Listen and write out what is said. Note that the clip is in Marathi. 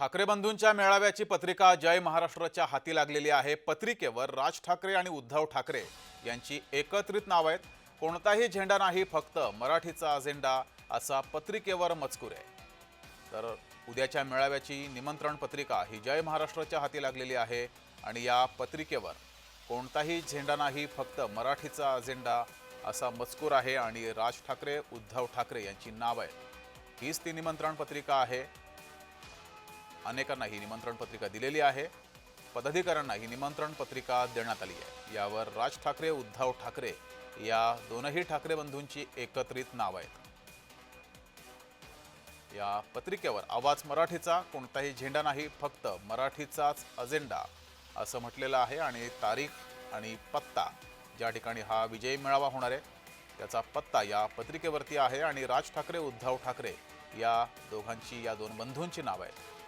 ठाकरे बंधूंच्या मेळाव्याची पत्रिका जय महाराष्ट्राच्या हाती लागलेली आहे. पत्रिकेवर राज ठाकरे आणि उद्धव ठाकरे यांची एकत्रित नाव आहेत. कोणताही झेंडा नाही फक्त मराठीचा अजेंडा असा पत्रिकेवर मजकूर आहे. तर उद्याच्या मेळाव्याची निमंत्रण पत्रिका ही जय महाराष्ट्राच्या हाती लागलेली आहे आणि या पत्रिकेवर कोणताही झेंडा नाही फक्त मराठीचा अजेंडा असा मजकूर आहे आणि राज ठाकरे उद्धव ठाकरे यांची नाव आहेत. हीच ती निमंत्रण पत्रिका आहे. अनेकांना ही निमंत्रण पत्रिका दिलेली आहे. पदाधिकाऱ्यांना ही निमंत्रण पत्रिका देण्यात आली आहे. यावर राज ठाकरे उद्धव ठाकरे या दोनही ठाकरे बंधूंची एकत्रित नाव आहेत. या पत्रिकेवर आवाज मराठीचा कोणताही झेंडा नाही फक्त मराठीचाच अजेंडा असं म्हटलेलं आहे आणि तारीख आणि पत्ता. ज्या ठिकाणी हा विजयी मेळावा होणार आहे त्याचा पत्ता या पत्रिकेवरती आहे आणि राज ठाकरे उद्धव ठाकरे या दोघांची या दोन बंधूंची नावं आहेत.